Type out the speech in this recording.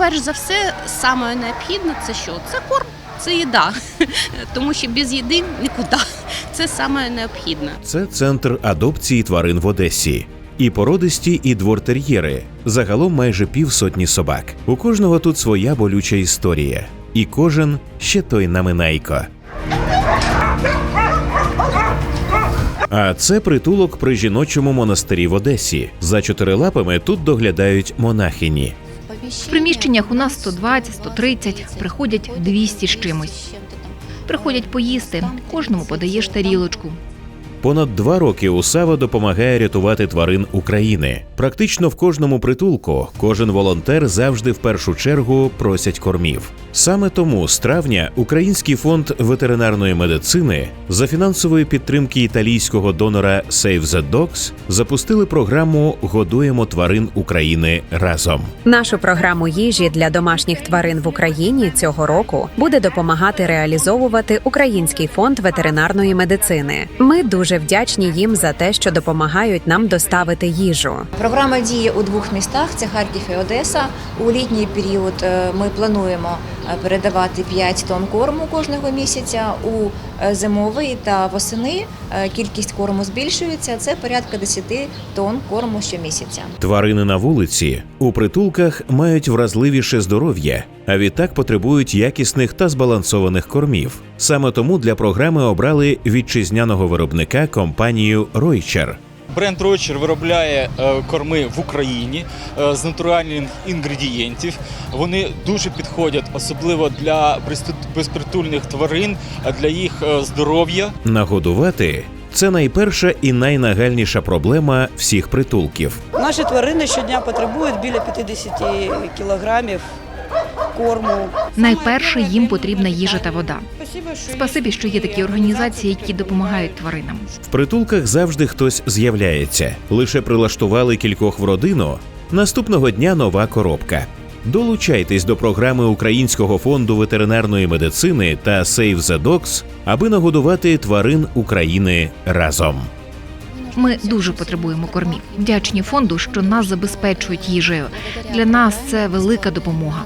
перш за все, саме необхідне це що? Це корм, це їда. Тому що без їди нікуди. Це саме необхідне. Це центр адопції тварин в Одесі. І породисті, і двортер'єри. Загалом майже півсотні собак. У кожного тут своя болюча історія. І кожен ще той наминайко. А це притулок при жіночому монастирі в Одесі. За чотирилапами тут доглядають монахині. В приміщеннях у нас 120, 130, приходять 200 з чимось. Приходять поїсти, кожному подаєш тарілочку. Понад два роки Усава допомагає рятувати тварин України. Практично в кожному притулку кожен волонтер завжди в першу чергу просять кормів. Саме тому з травня Український фонд ветеринарної медицини за фінансової підтримки італійського донора Save the Dogs запустили програму Годуємо тварин України разом. Нашу програму їжі для домашніх тварин в Україні цього року буде допомагати реалізовувати Український фонд ветеринарної медицини. Ми дуже вдячні їм за те, що допомагають нам доставити їжу. Програма діє у двох містах: це Харків і Одеса. У літній період е, ми плануємо е, передавати 5 тонн корму кожного місяця. У е, зимовий та восени кількість корму збільшується. Це порядка 10 тонн корму щомісяця. Тварини на вулиці у притулках мають вразливіше здоров'я, а відтак потребують якісних та збалансованих кормів. Саме тому для програми обрали вітчизняного виробника компанію Ройчер. Бренд Ройчер виробляє е, корми в Україні е, з натуральних інгредієнтів. Вони дуже підходять, особливо для безпритульних тварин, для їх е, здоров'я. Нагодувати це найперша і найнагальніша проблема всіх притулків. Наші тварини щодня потребують біля 50 кілограмів корму. Найперше їм потрібна їжа та вода. Спасибі, що є такі організації, які допомагають тваринам. В притулках завжди хтось з'являється. Лише прилаштували кількох в родину. Наступного дня нова коробка. Долучайтесь до програми Українського фонду ветеринарної медицини та Save the Dogs, аби нагодувати тварин України разом. Ми дуже потребуємо кормів. Вдячні фонду, що нас забезпечують їжею. Для нас це велика допомога.